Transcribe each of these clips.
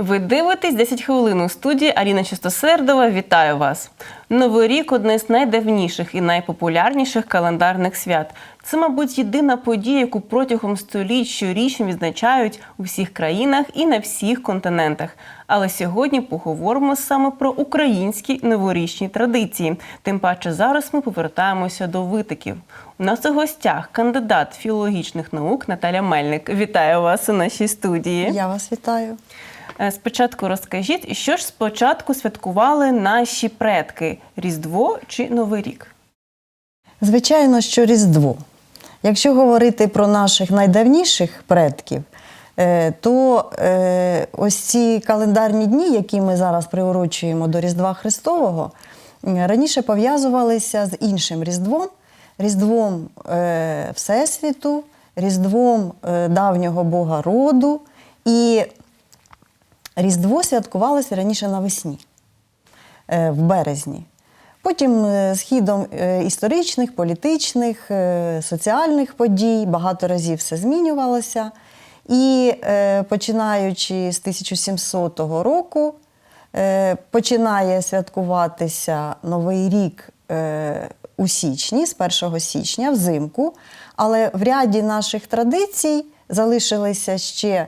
Ви дивитесь 10 хвилин у студії Аріна Чистосердова. Вітаю вас! Новий рік одне з найдавніших і найпопулярніших календарних свят. Це, мабуть, єдина подія, яку протягом століть щорічно відзначають у всіх країнах і на всіх континентах. Але сьогодні поговоримо саме про українські новорічні традиції. Тим паче зараз ми повертаємося до витоків. У нас у гостях кандидат філологічних наук Наталя Мельник. Вітаю вас у нашій студії. Я вас вітаю. Е, Спочатку розкажіть, що ж спочатку святкували наші предки Різдво чи Новий рік? Звичайно, що Різдво. Якщо говорити про наших найдавніших предків, е, то е, ось ці календарні дні, які ми зараз приурочуємо до Різдва Христового, раніше пов'язувалися з іншим Різдвом, Різдвом Всесвіту, Різдвом давнього Бога роду. І Різдво святкувалося раніше навесні, е, в березні. Потім е, з хідом е, історичних, політичних, соціальних подій багато разів все змінювалося. І починаючи з 1700 року, починає святкуватися Новий рік у січні, з 1 січня, взимку. Але в ряді наших традицій залишилися ще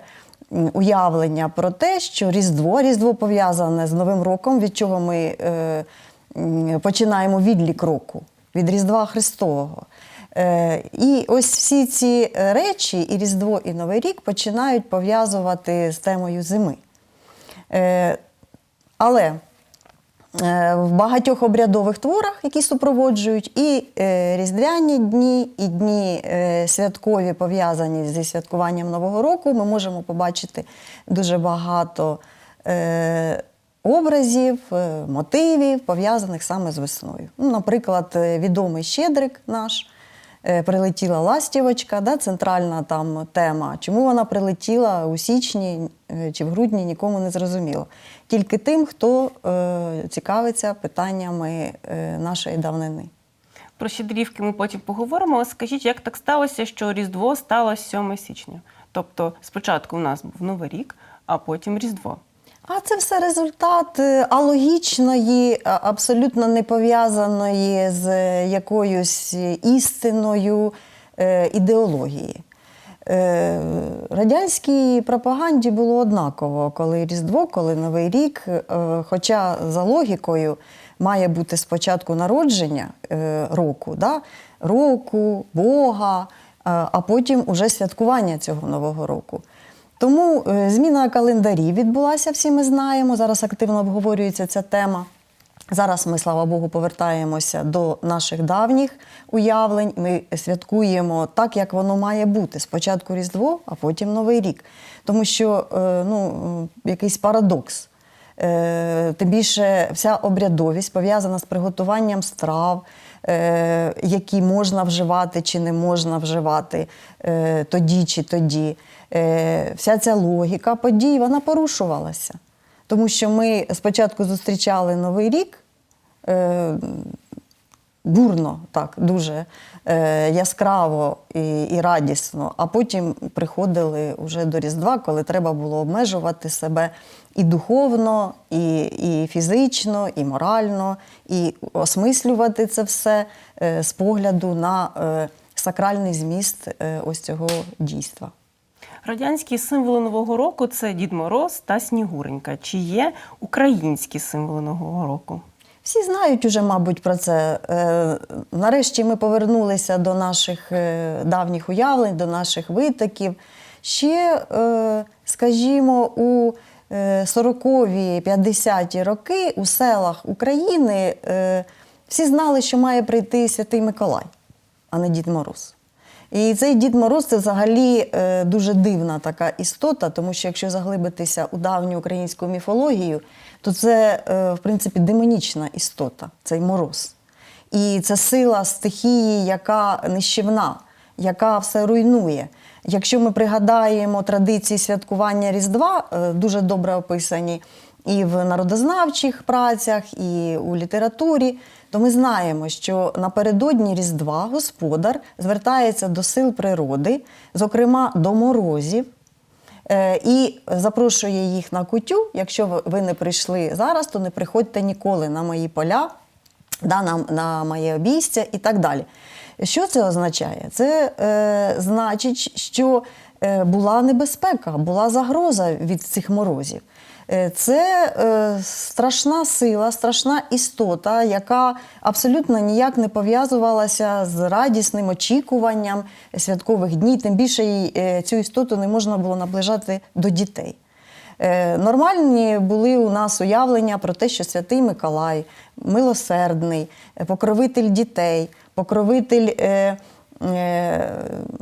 уявлення про те, що Різдво, Різдво пов'язане з Новим роком, від чого ми е, починаємо відлік року, від Різдва Христового. Е, І ось всі ці е, речі, і Різдво, і Новий рік починають пов'язувати з темою зими. Але в багатьох обрядових творах, які супроводжують і е, різдвяні дні, і дні е, святкові пов'язані зі святкуванням Нового року, ми можемо побачити дуже багато е, образів, е, мотивів, пов'язаних саме з весною. Ну, наприклад, е, відомий Щедрик наш. Е, Прилетіла ластівочка, да, центральна там тема. Чому вона прилетіла у січні е, чи в грудні, нікому не зрозуміло. Тільки тим, хто е, цікавиться питаннями е, нашої давнини. Про щедрівки ми потім поговоримо. Скажіть, як так сталося, що Різдво стало 7 січня? Тобто спочатку у нас був Новий рік, а потім Різдво. А це все результат е, алогічної, абсолютно не пов'язаної з е, якоюсь істиною е, ідеології. Е, Радянській пропаганді було однаково, коли Різдво, коли Новий рік. е, Хоча за логікою має бути спочатку народження е, року, да? року, Бога, е, а потім уже святкування цього Нового року. Тому е, зміна календарів відбулася, всі ми знаємо. Зараз активно обговорюється ця тема. Зараз ми, слава Богу, повертаємося до наших давніх уявлень. Ми святкуємо так, як воно має бути. Спочатку Різдво, а потім Новий рік. Тому що е, ну, якийсь парадокс. Е, Тим більше вся обрядовість пов'язана з приготуванням страв, які можна вживати чи не можна вживати е, тоді чи тоді. Е, Вся ця логіка подій вона порушувалася. Тому що ми спочатку зустрічали Новий рік е, бурно, так, дуже е, яскраво і, і радісно, а потім приходили вже до Різдва, коли треба було обмежувати себе і духовно, і, і фізично, і морально, і осмислювати це все е, з погляду на е, сакральний зміст е, ось цього дійства. Радянські символи Нового року це Дід Мороз та Снігуренька. Чи є українські символи Нового року? Всі знають уже, мабуть, про це. Е, Нарешті ми повернулися до наших е, давніх уявлень, до наших витоків. Ще, е, скажімо, у е, 40-ві, 50-ті роки у селах України всі знали, що має прийти Святий Миколай, а не Дід Мороз. І цей Дід Мороз це взагалі е, дуже дивна така істота, тому що якщо заглибитися у давню українську міфологію, то це, е, в принципі, демонічна істота, цей мороз. І це сила стихії, яка нищівна, яка все руйнує. Якщо ми пригадаємо традиції святкування Різдва, е, дуже добре описані і в народознавчих працях, і у літературі, то ми знаємо, що напередодні Різдва господар звертається до сил природи, зокрема до морозів, е, і запрошує їх на кутю. Якщо ви- не прийшли зараз, то не приходьте ніколи на мої поля, да, на, на моє обійстя і так далі. Що це означає? Це е, значить, що е, була небезпека, була загроза від цих морозів. Е, Це е, страшна сила, страшна істота, яка абсолютно ніяк не пов'язувалася з радісним очікуванням святкових днів. Тим більше їй, е, цю істоту не можна було наближати до дітей. Нормальні були у нас уявлення про те, що святий Миколай, милосердний, покровитель дітей, покровитель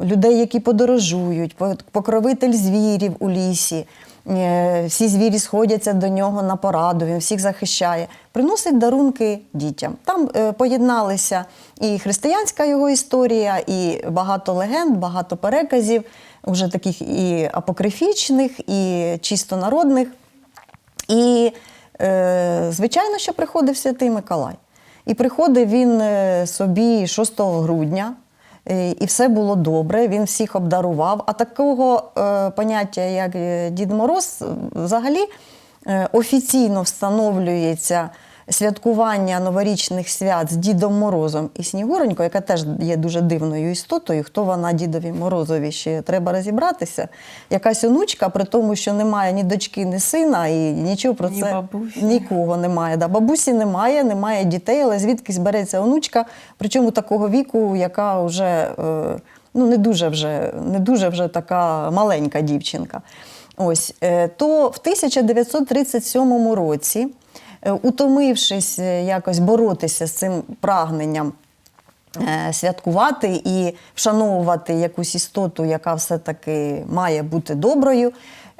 людей, які подорожують, покровитель звірів у лісі. Е, Всі звірі сходяться до нього на пораду, він всіх захищає, приносить дарунки дітям. Там е, поєдналися і християнська його історія, і багато легенд, багато переказів, вже таких і апокрифічних, і чисто народних. І, е, звичайно, що приходив святий Миколай. І приходив він е, собі 6 грудня, е, і все було добре, він всіх обдарував. А такого е, поняття, як е, Дід Мороз, е, взагалі е, офіційно встановлюється святкування новорічних свят з Дідом Морозом і Снігуронькою, яка теж є дуже дивною істотою. Хто вона дідові Морозові ще треба розібратися. Якась онучка, при тому, що немає ні дочки, ні сина, і нічого про Ні це бабусі. нікого немає. Да. Бабусі немає, немає дітей, але звідкись береться онучка, причому такого віку, яка вже е, ну, не дуже вже, не дуже вже така маленька дівчинка. Ось, е, то в 1937 році, утомившись е, якось боротися з цим прагненням е, святкувати і вшановувати якусь істоту, яка все-таки має бути доброю.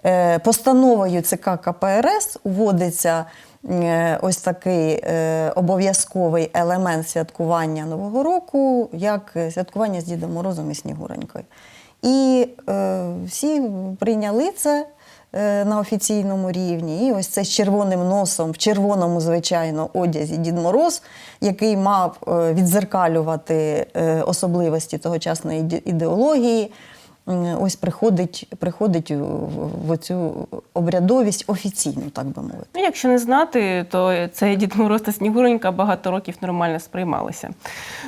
Е, Постановою ЦК КПРС уводиться е, ось такий е, обов'язковий елемент святкування Нового року, як е, святкування з Дідом Морозом і Снігуронькою. І е, всі прийняли це е, на офіційному рівні. І ось це з червоним носом, в червоному, звичайно, одязі Дід Мороз, який мав е, відзеркалювати е, особливості тогочасної ідеології. Ось приходить, приходить в- цю обрядовість офіційно, так би мовити. Ну, якщо не знати, то це Дід Мороз та Снігуронька багато років нормально сприймалися.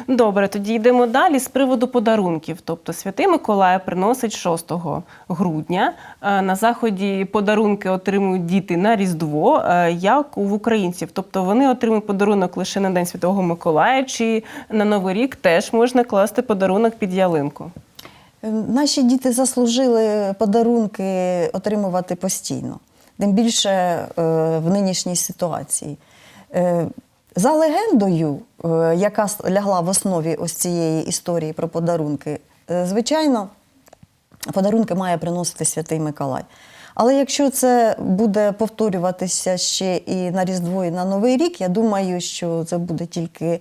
Добре, тоді йдемо далі з приводу подарунків. Тобто Святий Миколай приносить 6 грудня. Е, На заході подарунки отримують діти на Різдво, е, як у українців. Тобто вони отримують подарунок лише на День Святого Миколая, чи на Новий рік теж можна класти подарунок під ялинку. Е, Наші діти заслужили подарунки отримувати постійно, тим більше е, в нинішній ситуації. Е, За легендою, е, яка лягла в основі ось цієї історії про подарунки, звичайно, подарунки має приносити святий Миколай. Але якщо це буде повторюватися ще і на Різдво, і на Новий рік, я думаю, що це буде тільки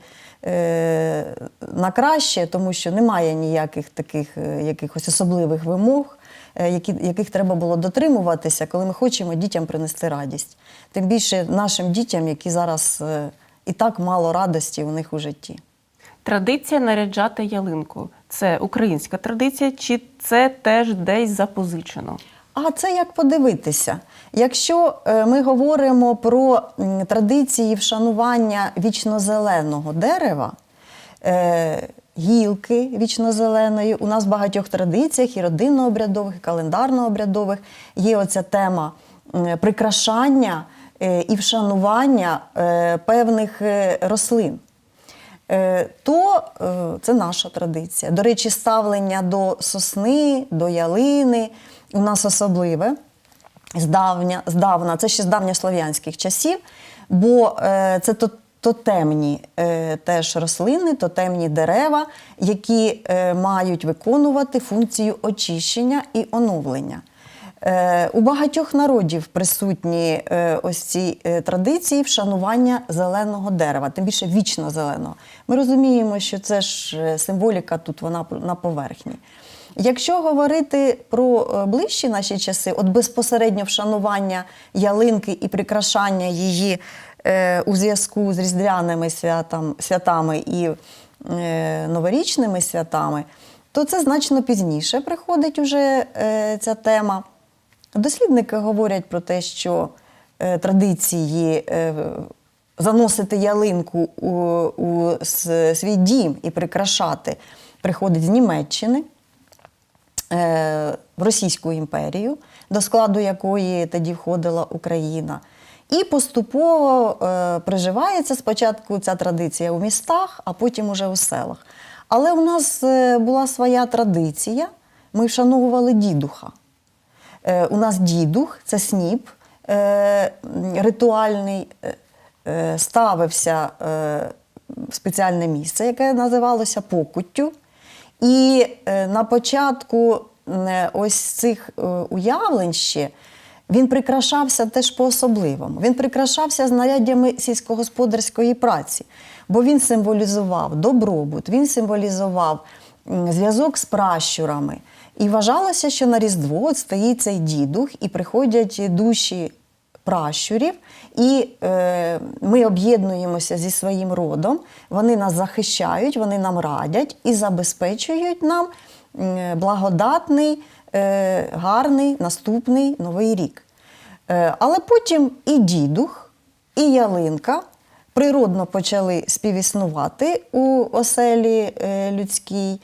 на краще, тому що немає ніяких таких е, якихось особливих вимог, е, які, яких треба було дотримуватися, коли ми хочемо дітям принести радість. Тим більше нашим дітям, які зараз е, і так мало радості у них у житті. Традиція наряджати ялинку це українська традиція, чи це теж десь запозичено? А це як подивитися. Якщо е, ми говоримо про традиції вшанування вічнозеленого дерева, е, гілки вічнозеленої, у нас в багатьох традиціях і родинно-обрядових, і календарно-обрядових є оця тема прикрашання е, і вшанування певних рослин. То це наша традиція. До речі, ставлення до сосни, до ялини у нас особливе здавня, здавна, це ще з давньослов'янських часів, бо е, це то, тотемні е, теж рослини, тотемні дерева, які е, мають виконувати функцію очищення і оновлення. Е, У багатьох народів присутні е, ось ці е, традиції вшанування зеленого дерева, тим більше вічно зеленого. Ми розуміємо, що це ж символіка тут вона на поверхні. Якщо говорити про ближчі наші часи, от безпосередньо вшанування ялинки і прикрашання її у зв'язку з різдвяними святам, святами і новорічними святами, то це значно пізніше приходить уже ця тема. Дослідники говорять про те, що е, традиції е, заносити ялинку у, у свій дім і прикрашати приходить з Німеччини е, в Російську імперію, до складу якої тоді входила Україна. І поступово е, приживається спочатку ця традиція у містах, а потім уже у селах. Але у нас була своя традиція. Ми вшановували дідуха. Е, у нас дідух це сніп е, ритуальний, е, ставився в спеціальне місце, яке називалося покуттю. І на початку ось цих уявлень ще він прикрашався теж по-особливому. Він прикрашався знаряддями сільськогосподарської праці, бо він символізував добробут, він символізував зв'язок з пращурами. І вважалося, що на Різдво стоїть цей дідух, і приходять душі пращурів, і е, ми об'єднуємося зі своїм родом. Вони нас захищають, вони нам радять і забезпечують нам благодатний, е, гарний наступний новий рік. Е, але потім і дідух, і ялинка природно почали співіснувати у оселі е, людській.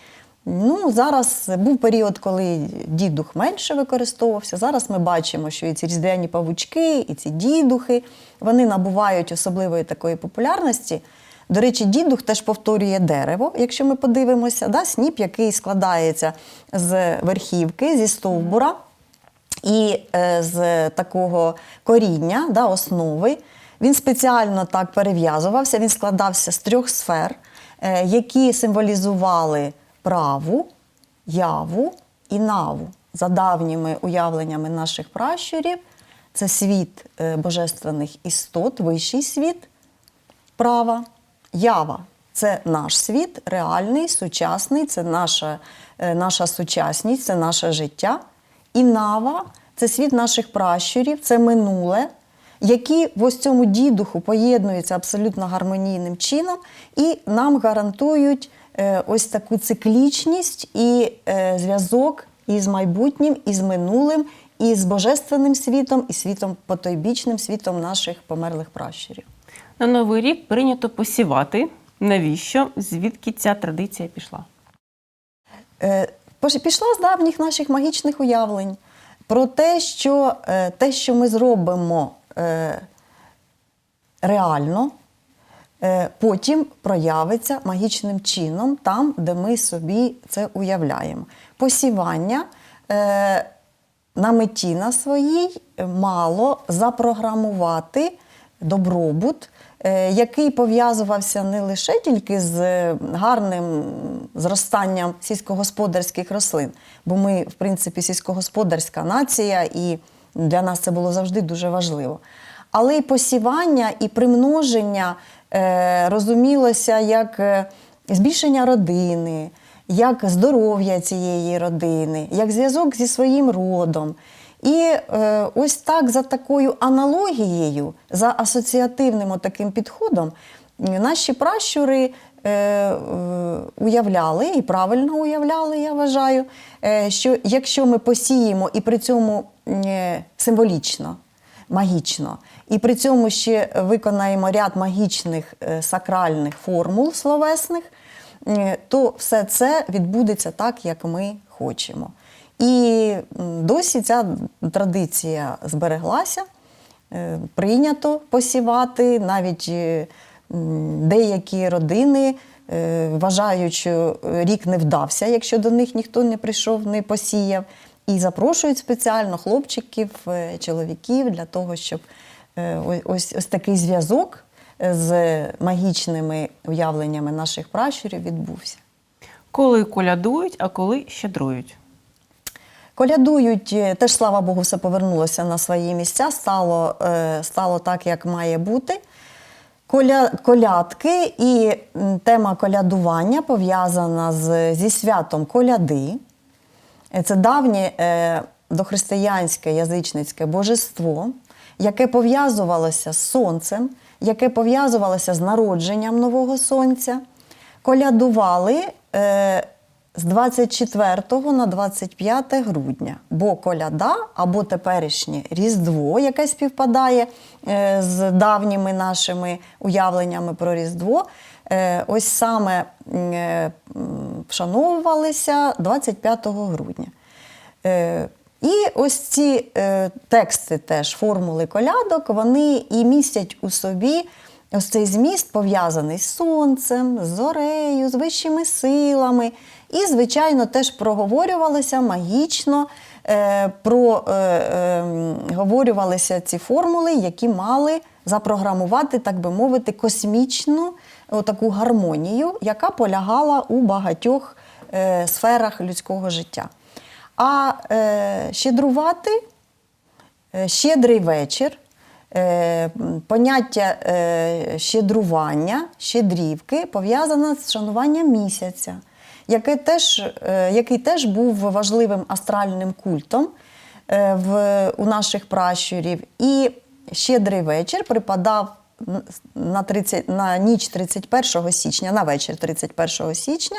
Ну, зараз був період, коли дідух менше використовувався. Зараз ми бачимо, що і ці різдвяні павучки, і ці дідухи вони набувають особливої такої популярності. До речі, дідух теж повторює дерево, якщо ми подивимося, да? сніп, який складається з верхівки, зі стовбура і е, з такого коріння, да, основи. Він спеціально так перев'язувався, він складався з трьох сфер, е, які символізували праву, яву і наву. За давніми уявленнями наших пращурів, це світ е, божественних істот, вищий світ, права, ява це наш світ, реальний, сучасний, це наша, е, наша сучасність, це наше життя. І нава це світ наших пращурів, це минуле, які в ось цьому дідуху поєднуються абсолютно гармонійним чином і нам гарантують ось таку циклічність і е, зв'язок із майбутнім, із минулим, і з божественним світом, і світом потойбічним, світом наших померлих пращурів. На новий рік прийнято посівати. Навіщо? Звідки ця традиція пішла? Е, Пішла з давніх наших магічних уявлень про те, що е, те, що ми зробимо е, реально, е, потім проявиться магічним чином там, де ми собі це уявляємо. Посівання е, на меті на своїй мало запрограмувати добробут, е, який пов'язувався не лише тільки з е, гарним зростанням сільськогосподарських рослин, бо ми, в принципі, сільськогосподарська нація, і для нас це було завжди дуже важливо. Але і посівання, і примноження е, розумілося як е, збільшення родини, як здоров'я цієї родини, як зв'язок зі своїм родом. І е, ось так за такою аналогією, за асоціативним таким підходом, наші пращури е, е, уявляли і правильно уявляли, я вважаю, е, що якщо ми посіємо і при цьому е, символічно, магічно, і при цьому ще виконаємо ряд магічних е, сакральних формул словесних, е, то все це відбудеться так, як ми хочемо. І досі ця традиція збереглася, Е, прийнято посівати, навіть деякі родини вважають, що рік не вдався, якщо до них ніхто не прийшов, не посіяв. І запрошують спеціально хлопчиків, чоловіків для того, щоб ось- ось, ось такий зв'язок з магічними уявленнями наших пращурів відбувся. Коли колядують, а коли щедрують? Колядують, е, теж слава Богу, все повернулося на свої місця, стало, е, стало так, як має бути. Коля, колядки і тема колядування пов'язана з, зі святом коляди. Е, Це давнє е, дохристиянське язичницьке божество, яке пов'язувалося з сонцем, яке пов'язувалося з народженням нового сонця. Колядували е, з 24 на 25 грудня, бо коляда або теперішнє Різдво, яке співпадає е, з давніми нашими уявленнями про Різдво, е, ось саме е, вшановувалися 25 грудня. І ось ці е, тексти, теж формули колядок, вони і містять у собі ось цей зміст, пов'язаний з сонцем, з зорею, з вищими силами. І, звичайно, теж проговорювалися магічно, е, про, е, е, ці формули, які мали запрограмувати, так би мовити, космічну таку гармонію, яка полягала у багатьох е, сферах людського життя. А е, щедрувати е, щедрий вечір, е, поняття е, щедрування, щедрівки пов'язане з шануванням місяця, яке теж, який теж був важливим астральним культом в, у наших пращурів. І щедрий вечір припадав на, 30, на ніч 31 січня, на вечір 31 січня.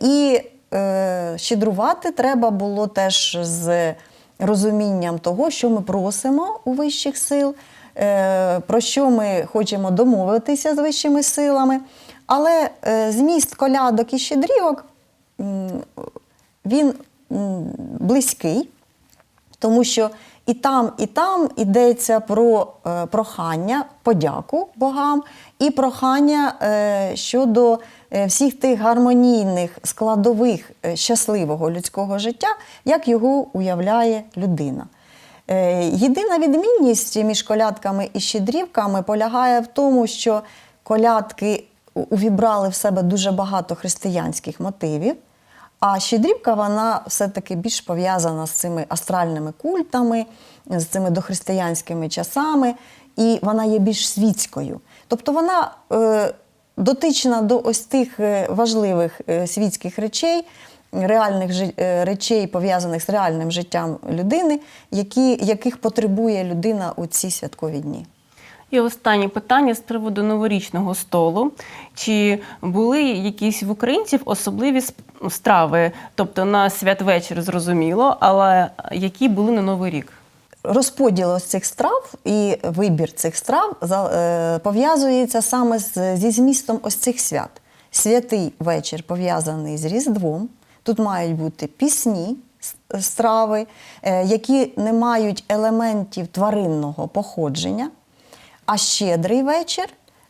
І щедрувати треба було теж з розумінням того, що ми просимо у вищих сил, е, про що ми хочемо домовитися з вищими силами. Але е, зміст колядок і щедрівок він близький, тому що і там, і там йдеться про е, прохання, подяку богам, і прохання е, щодо е, всіх тих гармонійних складових е, щасливого людського життя, як його уявляє людина. Е, Єдина відмінність між колядками і щедрівками полягає в тому, що колядки увібрали в себе дуже багато християнських мотивів. А щедрівка вона все-таки більш пов'язана з цими астральними культами, з цими дохристиянськими часами, і вона є більш світською. Тобто вона е, дотична до ось тих е, важливих е, світських речей, реальних е, речей, пов'язаних з реальним життям людини, які, яких потребує людина у ці святкові дні. І останнє питання з приводу новорічного столу. Чи були якісь в українців особливі сп- страви? Тобто на святвечір зрозуміло, але які були на Новий рік? Розподіл ось цих страв і вибір цих страв е, пов'язується саме зі змістом ось цих свят. Святий вечір пов'язаний з Різдвом. Тут мають бути пісні, страви, е, які не мають елементів тваринного походження. А щедрий вечір,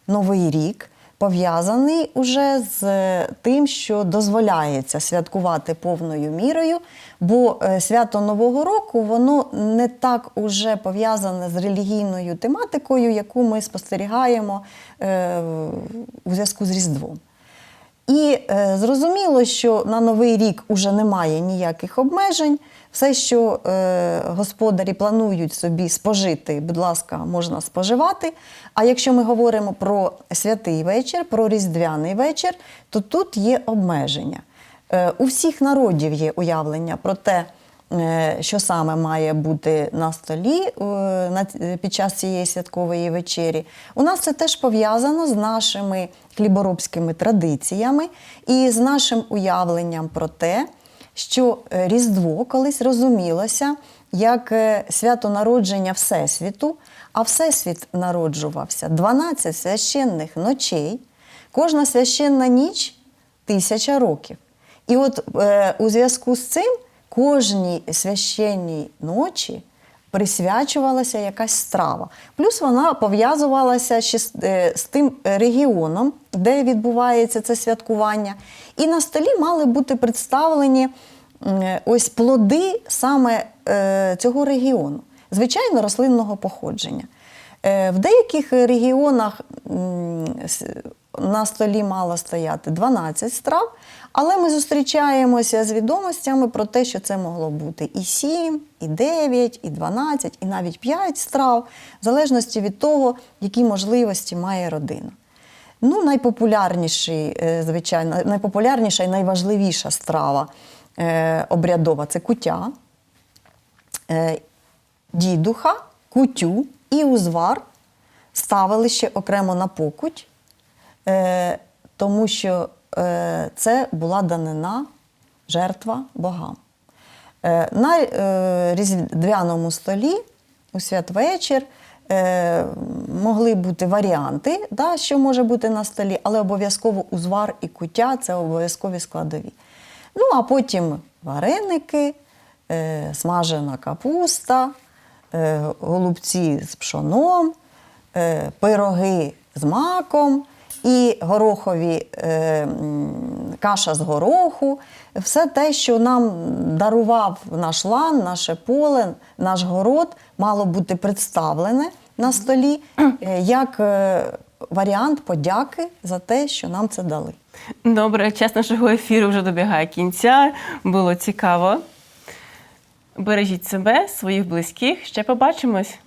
Новий рік, пов'язаний уже з е, тим, що дозволяється святкувати повною мірою, бо е, свято Нового року воно не так уже пов'язане з релігійною тематикою, яку ми спостерігаємо е, у зв'язку з Різдвом. І е, зрозуміло, що на новий рік уже немає ніяких обмежень. Все, що е, господарі планують собі спожити, будь ласка, можна споживати. А якщо ми говоримо про святий вечір, про різдвяний вечір, то тут є обмеження. Е, у всіх народів є уявлення про те, що саме має бути на столі е, ц- під час цієї святкової вечері. У нас це теж пов'язано з нашими хліборобськими традиціями і з нашим уявленням про те, що е, Різдво колись розумілося як е, свято народження Всесвіту, а Всесвіт народжувався 12 священних ночей. Кожна священна ніч тисяча років. І от е, у зв'язку з цим кожній священній ночі присвячувалася якась страва. Плюс вона пов'язувалася ще з, е, з тим регіоном, де відбувається це святкування. І на столі мали бути представлені м, ось плоди саме е, цього регіону, звичайно, рослинного походження. Е, В деяких регіонах с- на столі мало стояти 12 страв, але ми зустрічаємося з відомостями про те, що це могло бути і 7, і 9, і 12, і навіть 5 страв, в залежності від того, які можливості має родина. Ну, найпопулярніший, е, звичайно, найпопулярніша і найважливіша страва е, обрядова це куття, е, дідуха, кутю і узвар ставили ще окремо на покуть, тому що це була данина, жертва богам. Е, На е, різдвяному столі у святвечір е, могли бути варіанти, да, що може бути на столі, але обов'язково узвар і куття це обов'язкові складові. Ну, а потім вареники, е, смажена капуста, е, голубці з пшоном, е, пироги з маком і горохові е, каша з гороху. Все те, що нам дарував наш лан, наше поле, наш город, мало бути представлене на столі е, як е, варіант подяки за те, що нам це дали. Добре, час нашого ефіру вже добігає кінця. Було цікаво. Бережіть себе, своїх близьких. Ще побачимось.